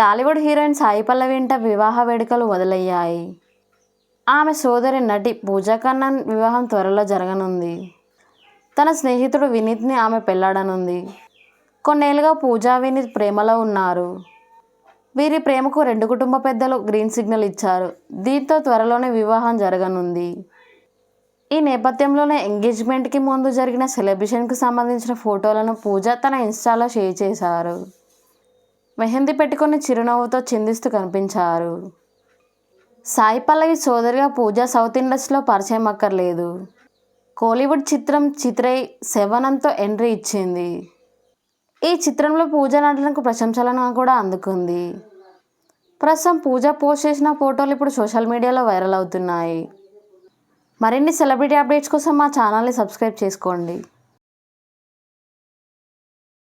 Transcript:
Tollywood heroine Sai Pallavi వెంట వివాహ వేడుకలు మొదలయ్యాయి. ఆమె సోదరి నటి పూజా కన్నన్ వివాహం త్వరలో జరగనుంది. తన స్నేహితుడు వినీత్ని ఆమె పెళ్ళాడనుంది. కొన్నేళ్ళుగా పూజా వినీత్ ప్రేమలో ఉన్నారు. వీరి ప్రేమకు రెండు కుటుంబ పెద్దలు గ్రీన్ సిగ్నల్ ఇచ్చారు. దీంతో త్వరలోనే వివాహం జరగనుంది. ఈ నేపథ్యంలోనే ఎంగేజ్మెంట్కి ముందు జరిగిన సెలబ్రేషన్కు సంబంధించిన ఫోటోలను పూజ తన ఇన్స్టాలో షేర్ చేశారు. మెహందీ పెట్టుకుని చిరునవ్వుతో చిందిస్తూ కనిపించారు. సాయి పల్లవి సోదరిగా పూజ సౌత్ ఇండస్ట్రీలో పరిచయం అక్కర్లేదు. కోలీవుడ్ చిత్రం చిత్రై శవనంతో ఎంట్రీ ఇచ్చింది. ఈ చిత్రంలో పూజ నటనకు ప్రశంసలను కూడా అందుకుంది. ప్రస్తుతం పూజ పోస్ట్ చేసిన ఫోటోలు ఇప్పుడు సోషల్ మీడియాలో వైరల్ అవుతున్నాయి. మరిన్ని సెలబ్రిటీ అప్డేట్స్ కోసం మా ఛానల్ని సబ్స్క్రైబ్ చేసుకోండి.